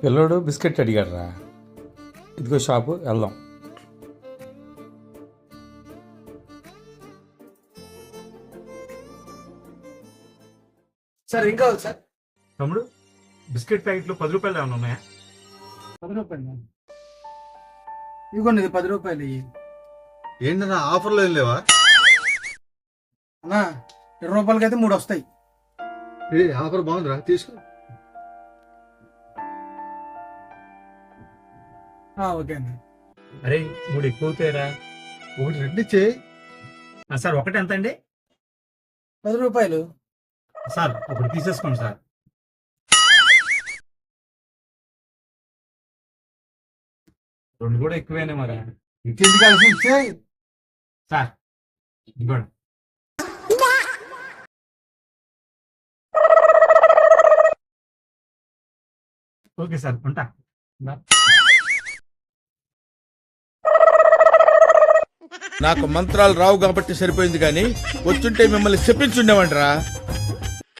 పిల్లోడు బిస్కెట్ అడిగాడు రా ఇదిగో షాపు వెళ్దాం. సార్ ఏం కావాలి సార్? తమ్ముడు బిస్కెట్ ప్యాకెట్లు పది రూపాయలు ఏమైనా ఉన్నాయా? పది రూపాయలు? ఇదిగోండి ఇది పది రూపాయలు ఇవి ఏంటన్నా ఆఫర్లు ఏం లేవా? అన్నా ఇరవై రూపాయలకి అయితే మూడు వస్తాయి. ఏ ఆఫర్ బాగుందిరా తీసుకో. ఓకే అండి. అరే మూడు ఎక్కువ అవుతాయిరా ఒకటి రెండు చేయి. సార్ ఒకటి ఎంత అండి పది రూపాయలు. సార్ ఒకటి తీసేసుకోండి సార్. రెండు కూడా ఎక్కువేనే మరి. ఇంకెందుకు కలిసి ఇచ్చేయి సార్ ఇదిగోండి. ఓకే సార్ ఉంటా. నాకు మంత్రాలు రావు కాబట్టి సరిపోయింది కానీ వచ్చుంటే మిమ్మల్ని చెప్పించుండేవంటరా